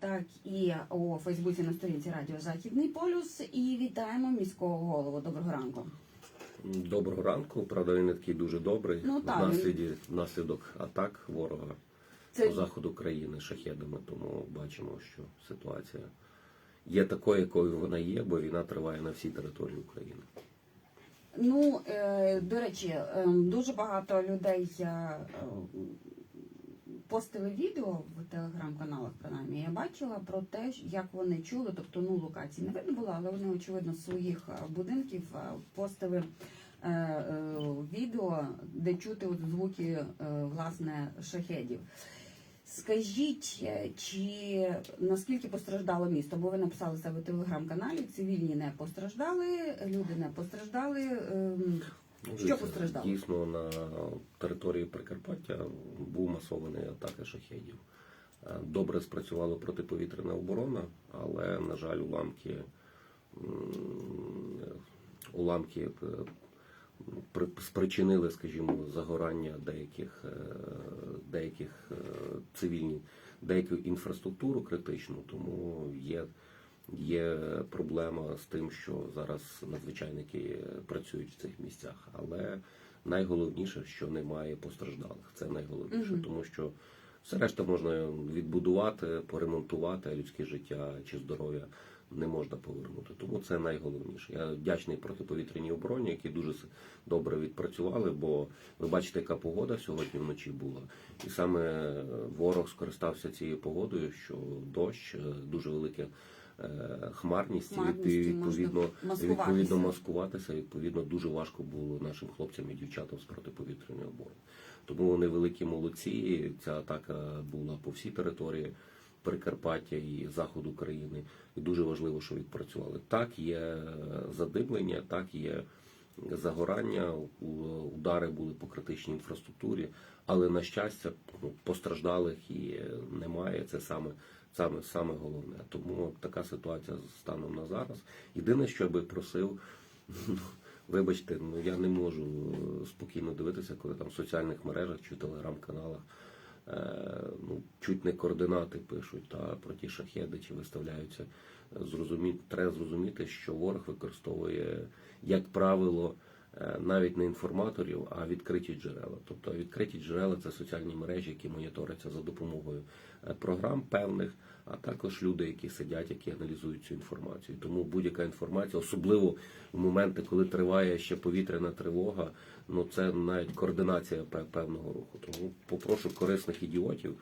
так і у Фейсбуці на сторінці Радіо Західний полюс. І вітаємо міського голову. Доброго ранку. Доброго ранку. Правда, він не такий дуже добрий. Ну, так, Внасліді, внаслідок атак ворога Це- по заходу країни шахедами. Тому бачимо, що ситуація є такою, якою вона є, бо війна триває на всій території України. Ну е, до речі, е, дуже багато людей е, постили відео в телеграм-каналах. Принаймні, я бачила про те, як вони чули. Тобто, ну локації не видно було, але вони очевидно з своїх е, будинків е, постили. е, Відео, де чути от звуки власне шахедів. Скажіть, чи наскільки постраждало місто? Бо ви написали себе в телеграм-каналі, цивільні не постраждали, люди не постраждали. Ну, Що постраждало? Дійсно, на території Прикарпаття був масований атака шахедів. Е, Добре спрацювала протиповітряна оборона, але, на жаль, уламки, уламки е, спричинили, скажімо, загорання деяких, е, деяких цивільні, деяку інфраструктуру критичну, тому є, є проблема з тим, що зараз надзвичайники працюють в цих місцях. Але найголовніше, що немає постраждалих. Це найголовніше, Мгм. тому що все решта можна відбудувати, поремонтувати, а людське життя чи здоров'я не можна повернути. Тому це найголовніше. Я вдячний протиповітряній обороні, які дуже добре відпрацювали, бо ви бачите, яка погода сьогодні вночі була. І саме ворог скористався цією погодою, що дощ, е, дуже велика е, хмарність, і відповідно, маскуватися. відповідно маскуватися. Відповідно, дуже важко було нашим хлопцям і дівчатам з протиповітряної оборони. Тому вони великі молодці. Ця атака була по всій території Прикарпаття і заходу України. І дуже важливо, що відпрацювали. Так, є задимлення, так є загорання, удари були по критичній інфраструктурі, але на щастя ну, постраждалих і немає. Це саме. Саме саме головне, тому така ситуація станом на зараз. Єдине, що я би просив, ну, вибачте, ну я не можу е, спокійно дивитися, коли там в соціальних мережах чи телеграм-каналах е, ну, чуть не координати пишуть та про ті шахеди чи виставляються. Зрозумі... Треба зрозуміти, що ворог використовує, як правило, навіть не інформаторів, а відкриті джерела. Тобто відкриті джерела це соціальні мережі, які моніторяться за допомогою е, програм певних, а також люди, які сидять, які аналізують цю інформацію. Тому будь-яка інформація, особливо в моменти, коли триває ще повітряна тривога, ну це навіть координація певного руху. Тому попрошу корисних ідіотів.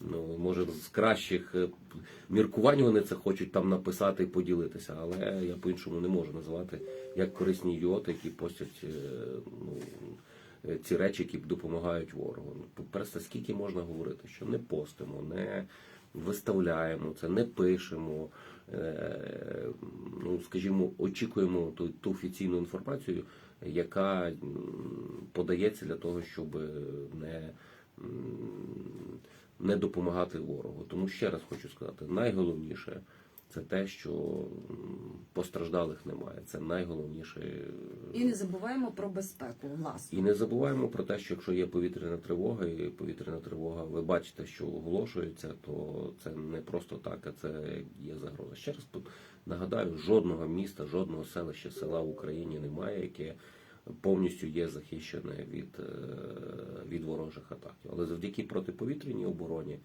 Ну, може, з кращих е, міркувань вони це хочуть там написати і поділитися, але я по-іншому не можу називати як корисні ідіоти, які постять е, ну, е, ці речі, які допомагають ворогу. Ну, По-перше, скільки можна говорити, що не постимо, не виставляємо це, не пишемо. Ну, скажімо, очікуємо ту, ту офіційну інформацію, яка подається для того, щоб не не допомагати ворогу. Тому ще раз хочу сказати, найголовніше це те, що постраждалих немає. Це найголовніше. І не забуваємо про безпеку, власне. І не забуваємо про те, що якщо є повітряна тривога, і повітряна тривога, ви бачите, що оголошується, то це не просто так, а це є загроза. Ще раз нагадаю, жодного міста, жодного селища, села в Україні немає, яке повністю є захищене від, е, від ворожих атак. Але завдяки протиповітряній обороні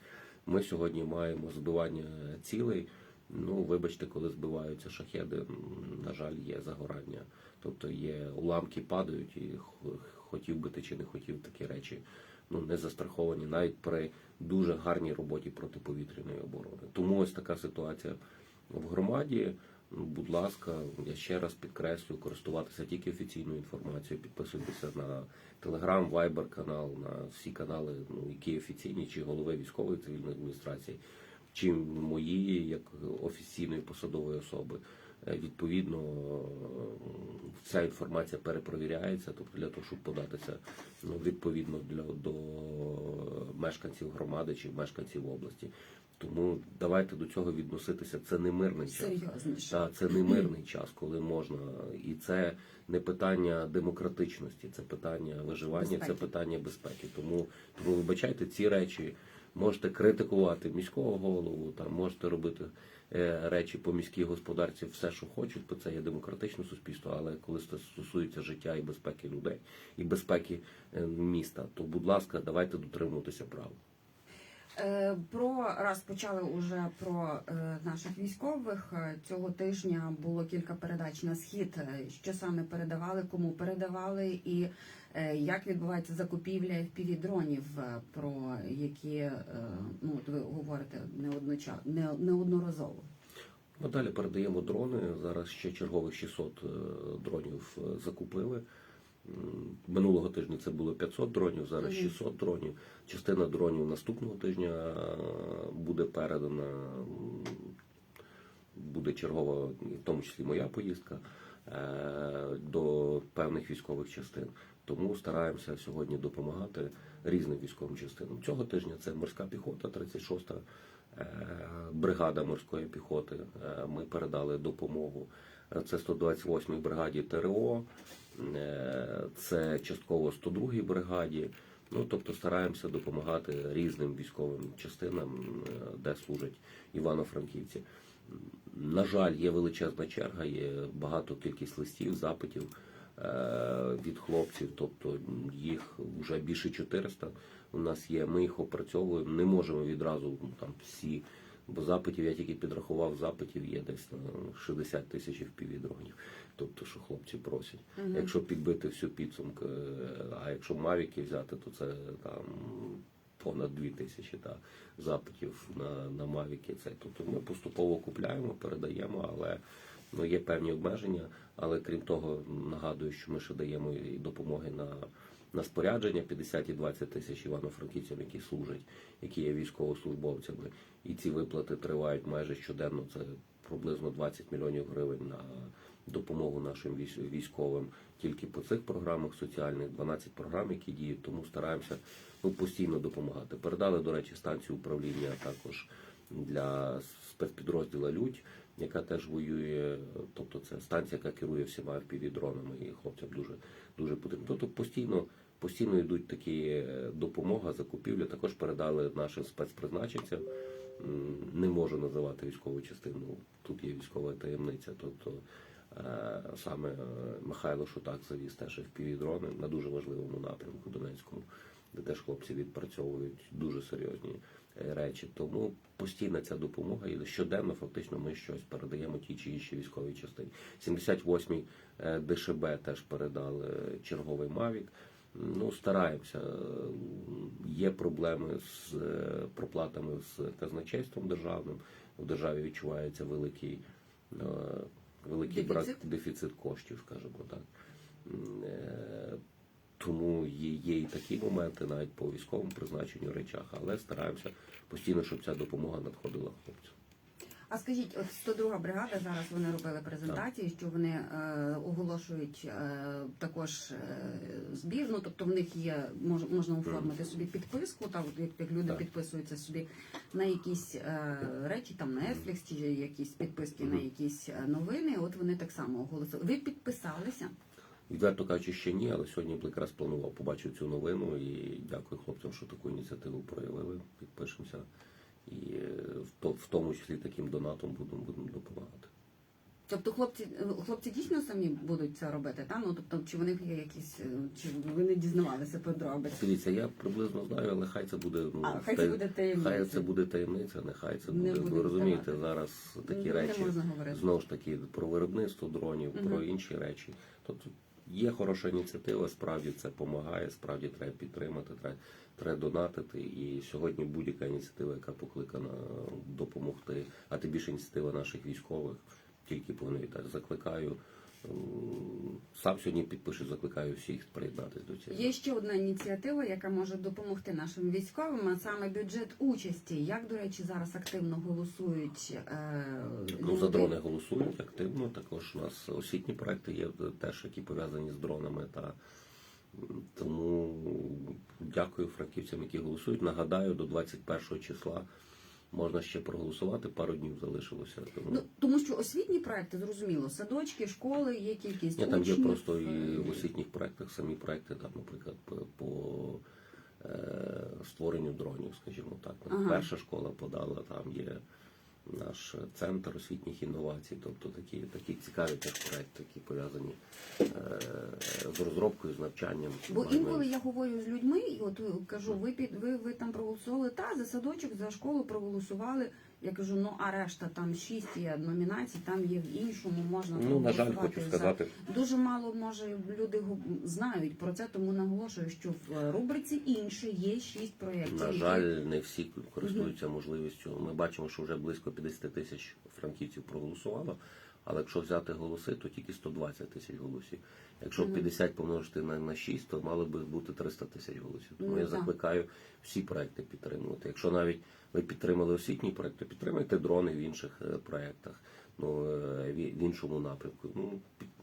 ми сьогодні маємо збивання цілей. Ну, вибачте, коли збиваються шахеди, на жаль, є загорання. Тобто є уламки падають, і хотів би ти чи не хотів такі речі ну, не застраховані навіть при дуже гарній роботі протиповітряної оборони. Тому ось така ситуація в громаді. Будь ласка, я ще раз підкреслю, користуватися тільки офіційною інформацією, підписуйтеся на Viber канал, на всі канали, ну, які офіційні, чи голови військової цивільної адміністрації, чи мої як офіційної посадової особи. Е, Відповідно, е, вся інформація перепровіряється, тобто для того, щоб податися ну, відповідно для до мешканців громади чи мешканців області. Тому давайте до цього відноситися. Це не мирний час. Так, це не мирний час, коли можна. І це не питання демократичності, це питання виживання, Безпеки. це питання безпеки. Тому, тому вибачайте, ці речі Можете критикувати міського голову, там можете робити е, речі по міській господарці, все, що хочуть, бо це є демократичне суспільство. Але коли це стосується життя і безпеки людей і безпеки е, міста, то будь ласка, давайте дотримуватися прав. Е, Про раз почали уже про е, наших військових. Е, Цього тижня було кілька передач на схід. Що саме передавали, кому передавали, і як відбувається закупівля fpv дронів, про які ну от ви говорите не, неодноразово. Ми далі передаємо дрони. Зараз ще чергових 600 е, дронів закупили. Минулого тижня це було 500 дронів, зараз 600 дронів. Частина дронів наступного тижня е, буде передана. Буде чергова, в тому числі моя поїздка е, до певних військових частин. Тому стараємося сьогодні допомагати різним військовим частинам. Цього тижня це морська піхота, 36-та е, бригада морської піхоти. Ми передали допомогу. Це 128-й бригаді ТРО, е, це частково 102-й бригаді. Ну тобто стараємося допомагати різним військовим частинам, е, де служать івано-франківці. На жаль, є величезна черга, є багато кількість листів, запитів е, від хлопців, тобто їх вже більше 400 у нас є. Ми їх опрацьовуємо, не можемо відразу там всі, бо запитів я тільки підрахував, запитів є десь на 60 тисяч півдронів. Тобто, що хлопці просять. Мгм. Якщо підбити всю підсумку, е, а якщо мавіки взяти, то це там понад 2 тисячі та, запитів на, на мавіки. Це тобто ми поступово купляємо, передаємо, але ну, є певні обмеження. Але крім того, нагадую, що ми ще даємо і допомоги на, на спорядження 50 і 20 тисяч івано-франківцям, які служать, які є військовослужбовцями. І ці виплати тривають майже щоденно. Це приблизно 20 мільйонів гривень на допомогу нашим військ- військовим тільки по цих програмах соціальних, 12 програм, які діють, тому стараємося ну, постійно допомагати. Передали, до речі, станцію управління також для спецпідрозділа Людь, яка теж воює. Тобто це станція, яка керує всіма півдронами, і хлопцям дуже дуже потрібно. Тобто постійно. Постійно йдуть такі е, допомога, закупівля. Також передали нашим спецпризначенцям. Не можу називати військову частину. Тут є військова таємниця. Тобто е, саме е, Михайло Шутак завіз теж впівдрони на дуже важливому напрямку Донецькому, де теж хлопці відпрацьовують дуже серйозні речі. Тому постійна ця допомога і щоденно фактично ми щось передаємо тій чи іншій військовій частині. 78-й е, ДШБ теж передали черговий Мавік. Ну, стараємося. Є проблеми з е, проплатами з казначейством державним. В державі відчувається великий, е, великий брак Дефіцит? дефіцит коштів, скажімо так. Тому є, є і такі моменти навіть по військовому призначенню речах, але стараємося постійно, щоб ця допомога надходила хлопцям. А скажіть, от 102 бригада зараз вони робили презентації, що вони е, оголошують е, також е, збір. Ну тобто в них є мож, можна оформити собі підписку, та як, як люди Так. підписуються собі на якісь е, речі, там на Netflix чи якісь підписки на якісь е, новини. От вони так само оголосили. Ви підписалися? Відверто кажучи, ще ні, але сьогодні б якраз планував побачив цю новину і дякую хлопцям, що таку ініціативу проявили. Підпишемося. І е, в то- в тому числі таким донатом будемо будемо допомагати. Тобто хлопці хлопці дійсно самі будуть це робити, та ну тобто, чи в них є якісь, е, чи ви не дізнавалися подробиці? Дивіться, я приблизно знаю, але хай це буде ну А, хай це буде таємниця. хай це буде таємниця, нехай це буде. буде Ви розумієте, здавати. зараз такі Не речі знову ж таки про виробництво дронів, про інші речі. Тобто є хороша ініціатива, справді це допомагає, справді треба підтримати, треба, треба донатити. І сьогодні будь-яка ініціатива, яка покликана допомогти, а тим більше ініціатива наших військових, тільки повинна вітати. Закликаю. М, Сам сьогодні підпишу, закликаю всіх приєднатися до цього. Є ще одна ініціатива, яка може допомогти нашим військовим, а саме бюджет участі. Як, до речі, зараз активно голосують е, Ну, за дрони голосують активно. Також у нас освітні проекти є теж, які пов'язані з дронами. Та тому дякую франківцям, які голосують. Нагадаю, до 21 числа можна ще проголосувати. Пару днів залишилося. Тому Ну тому що освітні проекти зрозуміло, садочки, школи, є кількість Ні, там є просто і е, в освітніх проектах самі проекти, там, наприклад, по- по е, створенню дронів, скажімо так. Ага. Перша школа подала, там є наш центр освітніх інновацій, тобто такі, такі цікаві проекти, які пов'язані е, з розробкою, з навчанням. Бо інколи я говорю з людьми, і от кажу, ви під ви, ви там проголосували та за садочок, за школу проголосували. Я кажу, ну а решта там шість є номінацій, там є в іншому, можна Ну, на жаль, хочу за- сказати, Дуже мало може люди гу- знають про це, тому наголошую, що в рубриці інше є шість проєктів. На які- жаль, не всі користуються можливістю. Ми бачимо, що вже близько 50 тисяч франківців проголосувало. Але якщо взяти голоси, то тільки 120 тисяч голосів. Якщо Мгм. 50 помножити на, на 6, то мало би бути 300 тисяч голосів. Тому Ну, я так. закликаю всі проекти підтримувати. Якщо навіть ви підтримали освітній проект, то підтримайте дрони в інших е, проектах, ну е, в іншому напрямку. Ну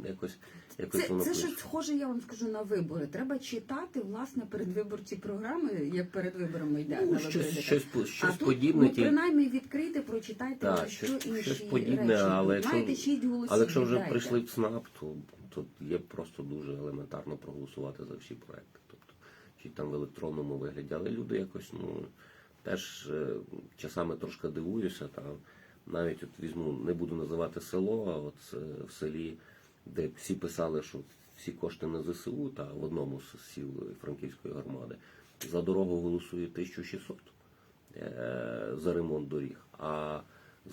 якось якось Це, воно це ж схоже, я вам скажу на вибори. Треба читати власне передвиборчі програми, як перед виборами йде на Ну, вибори. щось, щось, по- а щось тут, подібне. ну, принаймні відкрийте, прочитайте Так, про що щось- інші щось подібне, речі. але якщо- Маєте шість голосів. Але якщо вже віддайте. прийшли в ЦНАП, то, то є просто дуже елементарно проголосувати за всі проекти. Тобто, чи там в електронному вигляді. Але люди якось, ну, теж е, часами трошки дивуюся. Там, навіть от візьму, не буду називати село, а от е, в селі, де всі писали, що всі кошти на ЗСУ, та в одному з сіл Франківської громади, за дорогу голосує 1600 е, за ремонт доріг, а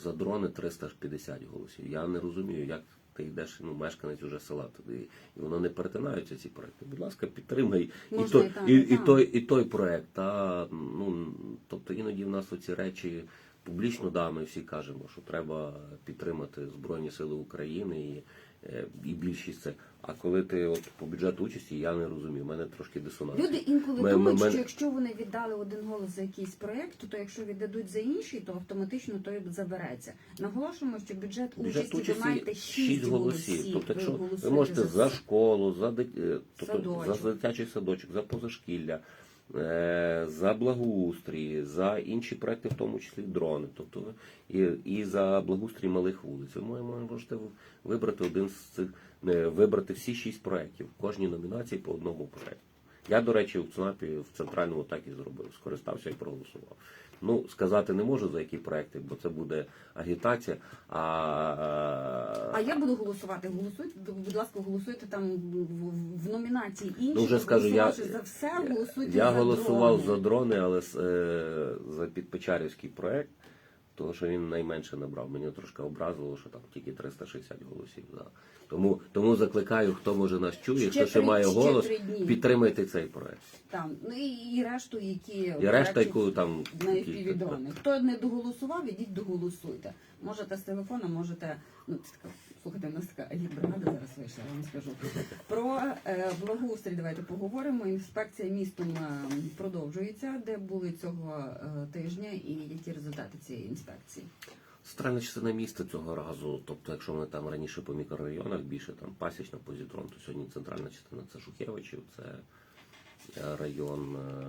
за дрони 350 голосів. Я не розумію, як ти йдеш, ну, мешканець уже села туди, і воно не перетинаються ці проекти. Будь ласка, підтримай і, Можна той, і так, і, і і, той, і той проект. Та, ну, тобто іноді в нас оці речі публічно, да, ми всі кажемо, що треба підтримати Збройні Сили України і, е, і більшість це. А коли ти от по бюджету участі, я не розумію. У мене трошки дисонанс. Люди інколи Ми- думають, ми- що якщо вони віддали один голос за якийсь проєкт, то якщо віддадуть за інший, то автоматично той забереться. Наголошуємо, що бюджет, Бюджет участі, ви маєте участі шість 6 голосів. Тобто, якщо ви голосуєте можете за школу, за, дит- е, тобто, за дитячий садочок, за позашкілля, за благоустрій, за інші проекти, в тому числі дрони, тобто і, і за благоустрій малих вулиць. Ви можете вибрати один з цих, вибрати всі шість проєктів, в кожній номінації по одному проєкту. Я, до речі, в ЦНАПі в центральному так і зробив, скористався і проголосував. Ну, сказати не можу за які проекти, бо це буде агітація. А, А я буду голосувати. Голосуйте, будь ласка, голосуйте там в, номінації інші. Ну, вже скажу, я- за все, голосуйте Я за голосував дрони. за дрони, але е, за підпечарівський проект, тому що він найменше набрав. Мені трошки образило, що там тільки 360 голосів. Да. Тому, тому закликаю, хто може нас чує, Ще хто ще три- має ще голос, три підтримайте цей проект. Там. Ну і, і решту, які І решта, яку там на які-. Хто не доголосував, ідіть доголосуйте. Можете з телефона, можете. Ну, слухайте, у нас така агітбригада зараз вийшла, я вам скажу. Про е, благоустрій давайте поговоримо. Інспекція містом продовжується. Де були цього е, тижня і які результати цієї інспекції? Центральна частина міста цього разу, тобто, якщо ми там раніше по мікрорайонах більше там пасічна позитрон, то сьогодні центральна частина це Шухевичів, це е, район е,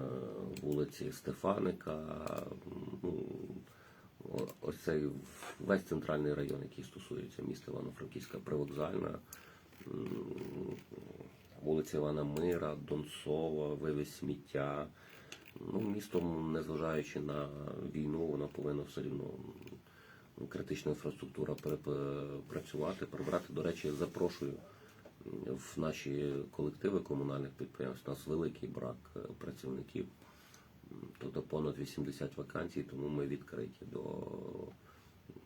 вулиці Стефаника. Ну, ось цей весь центральний район, який стосується міста Івано-Франківська, привокзальна, вулиця Івана Мира, Донцова, вивіз сміття. Ну, містом, незважаючи на війну, воно повинно все рівно критична інфраструктура працювати, прибрати. До речі, запрошую в наші колективи комунальних підприємств. У нас великий брак е, працівників, тобто понад 80 вакансій, тому ми відкриті до,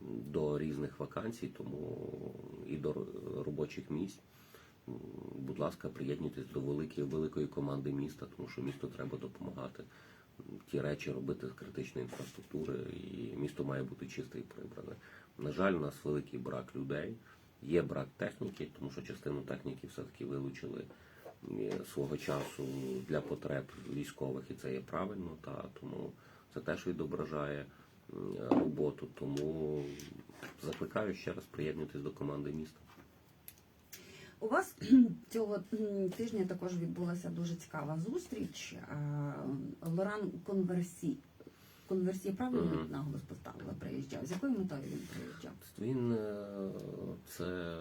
до різних вакансій, тому і до робочих місць. Будь ласка, приєднуйтесь до великої, великої команди міста, тому що місту треба допомагати ті речі робити з критичної інфраструктури, і місто має бути чисте і прибране. На жаль, у нас великий брак людей, є брак техніки, тому що частину техніки все-таки вилучили свого часу для потреб військових, і це є правильно, та тому це теж відображає роботу. Тому закликаю ще раз приєднуйтесь до команди міста. У вас цього тижня також відбулася дуже цікава зустріч. Е, Лоран Конверсі. Конверсії правильно Мгм. наголос поставила, приїжджав. З якою метою він приїжджав? Він е, це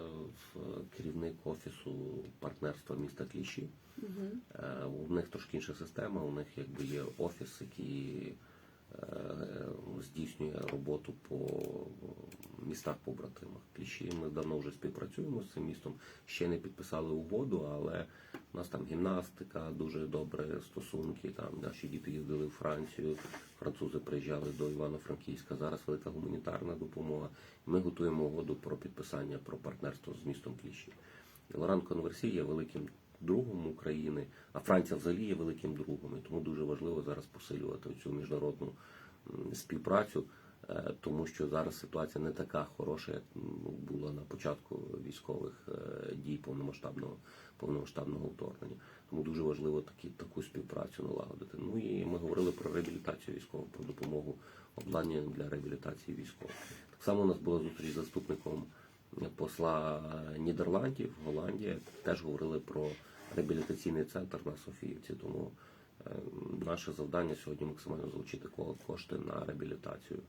керівник офісу партнерства міста Кліші. Угу. Е, У них трошки інша система. У них якби є офіс, який е, здійснює роботу по містах побратимах. Кліші ми давно вже співпрацюємо з цим містом. Ще не підписали угоду, але у нас там гімнастика, дуже добре стосунки. Там наші діти їздили в Францію, французи приїжджали до Івано-Франківська. Зараз велика гуманітарна допомога. Ми готуємо угоду про підписання про партнерство з містом Кліші. Лоран Конверсі є великим другом України, а Франція взагалі є великим другом. І тому дуже важливо зараз посилювати цю міжнародну співпрацю, тому що зараз ситуація не така хороша, як була на початку військових е, дій повномасштабного повномасштабного вторгнення. Тому дуже важливо такі, таку співпрацю налагодити. Ну і ми говорили про реабілітацію військових, про допомогу обладнання для реабілітації військових. Так само у нас була зустріч з заступником посла Нідерландів, Голландія. Теж говорили про реабілітаційний центр на Софіївці. Тому е, наше завдання сьогодні максимально залучити ко- кошти на реабілітацію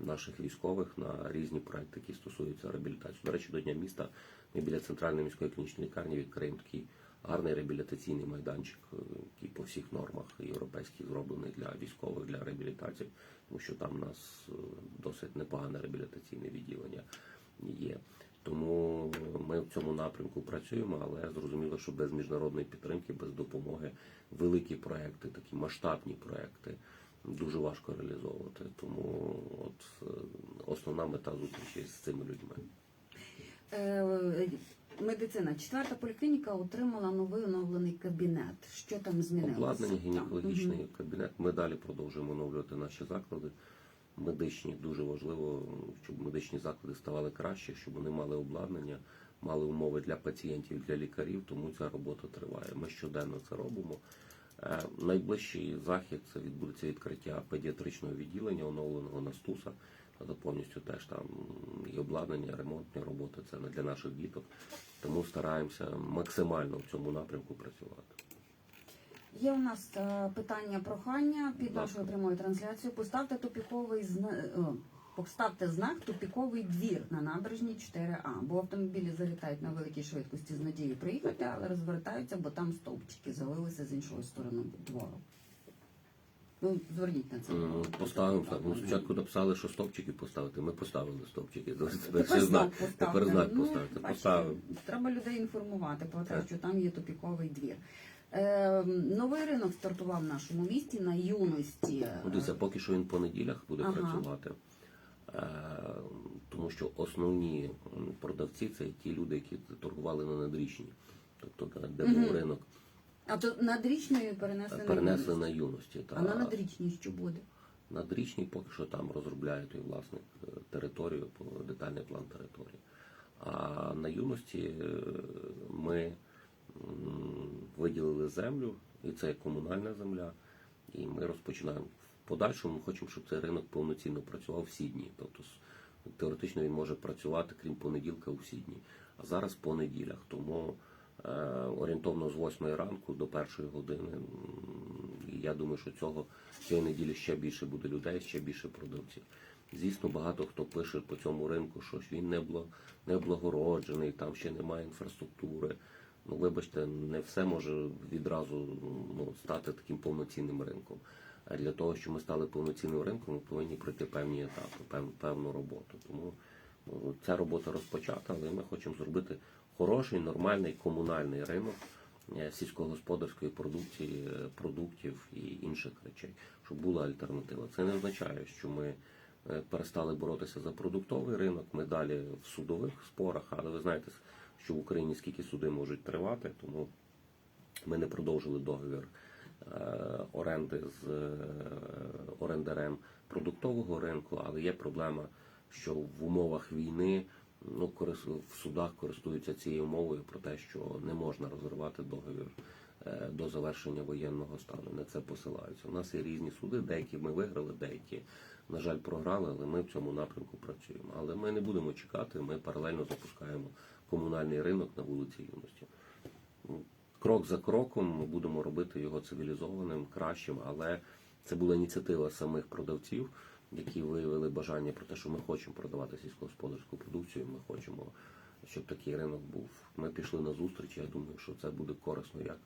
наших військових на різні проекти, які стосуються реабілітації. До речі, до Дня міста ми біля центральної міської клінічної лікарні відкриємо такий гарний реабілітаційний майданчик, е, який по всіх нормах європейських зроблений для військових для реабілітації, тому що там у нас е, досить непогане реабілітаційне відділення є. Тому ми в цьому напрямку працюємо, але зрозуміло, що без міжнародної підтримки, без допомоги, великі проекти, такі масштабні проекти дуже важко реалізовувати. Тому от е, основна мета зустрічі з цими людьми. Е, медицина. Четверта поліклініка отримала новий оновлений кабінет. Що там змінилося? Обладнання, гінекологічний мгм. кабінет. Ми далі продовжуємо оновлювати наші заклади. Медичні дуже важливо, щоб медичні заклади ставали краще, щоб вони мали обладнання, мали умови для пацієнтів, для лікарів. Тому ця робота триває. Ми щоденно це робимо. Е, Найближчий захід це відбудеться відкриття педіатричного відділення, оновленого на Стуса. Це повністю теж там і обладнання, ремонтні роботи. Це не для наших діток. Тому стараємося максимально в цьому напрямку працювати. Є у нас е, питання прохання під нашою прямою трансляцією. Поставте тупіковий о, Поставте знак тупіковий двір на набережній 4А, бо автомобілі залітають на великій швидкості з надією приїхати, але розвертаються, бо там стовпчики залилися з іншої сторони двору. Ну, зверніть на це. М. Поставимо так. Ну, спочатку написали, що стопчики поставити. Ми поставили стопчики. Тепер Тепер знак поставте. Тепер знак Ну, поставити. Поставимо. Треба людей інформувати про те, що там є тупіковий двір. Е, новий ринок стартував в нашому місті на юності. Ну, дивіться, поки що він по неділях буде Ага. працювати. Е, тому що основні продавці це ті люди, які торгували на надрічні. Тобто, де- був ринок, А то надрічною перенесли, перенесли на на юності. Та А на надрічній що буде? надрічні поки що там розробляє той власник е, територію, детальний план території. А на юності е, ми виділили землю, і це комунальна земля, і ми розпочинаємо. Подальшому ми хочемо, щоб цей ринок повноцінно працював всі дні. Тобто теоретично він може працювати, крім понеділка, у всі дні. А зараз по неділях. Тому е, орієнтовно з 8 ранку до першої години. Я думаю, що цього цієї неділі ще більше буде людей, ще більше продавців. Звісно, багато хто пише по цьому ринку, що він не, не там ще немає інфраструктури. Ну, вибачте, не все може відразу ну, стати таким повноцінним ринком. Для того, щоб ми стали повноцінним ринком, ми повинні пройти певні етапи, пев, певну роботу. Тому ну, ця робота розпочата, але ми хочемо зробити хороший, нормальний комунальний ринок е, сільськогосподарської продукції, е, продуктів і інших речей, щоб була альтернатива. Це не означає, що ми е, перестали боротися за продуктовий ринок. Ми далі в судових спорах, але ви знаєте, що в Україні скільки суди можуть тривати, тому ми не продовжили договір оренди з е, орендарем продуктового ринку, але є проблема, що в умовах війни ну, в судах користуються цією умовою про те, що не можна розривати договір е, до завершення воєнного стану. На це посилаються. У нас є різні суди, деякі ми виграли, деякі, на жаль, програли, але ми в цьому напрямку працюємо. Але ми не будемо чекати, ми паралельно запускаємо комунальний ринок на вулиці Юності. Крок за кроком ми будемо робити його цивілізованим, кращим, але Це була ініціатива самих продавців, які виявили бажання про те, що ми хочемо продавати сільськогосподарську продукцію. Ми хочемо, щоб такий ринок був. Ми пішли на зустріч. Я думаю, що це буде корисно як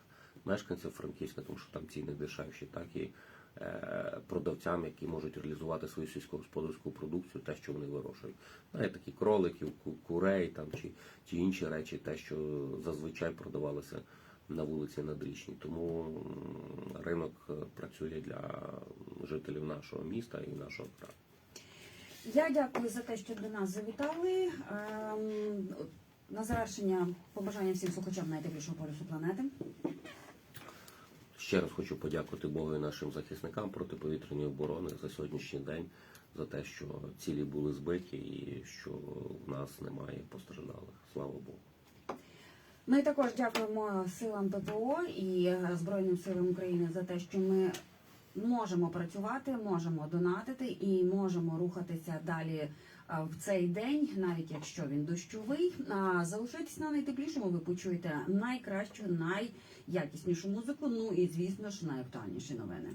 мешканцям Франківська, тому що там ціни дешевші, так і е, продавцям, які можуть реалізувати свою сільськогосподарську продукцію, те, що вони вирощують. Навіть такі кроликів, курей там чи, чи інші речі, те, що зазвичай продавалося на вулиці Надрічній. Тому ринок е, працює для жителів нашого міста і нашого краю. Я дякую за те, що до нас завітали. Ем, На завершення побажання всім слухачам найтеплішого полюсу планети. Ще раз хочу подякувати Богу і нашим захисникам протиповітряної оборони за сьогоднішній день, за те, що цілі були збиті і що в нас немає постраждалих. Слава Богу. Ну і також дякуємо силам ППО і Збройним силам України за те, що ми можемо працювати, можемо донатити і можемо рухатися далі е, в цей день, навіть якщо він дощовий. Залишайтесь на найтеплішому. Ви почуєте найкращу, найякіснішу музику. Ну і звісно ж найактуальніші новини.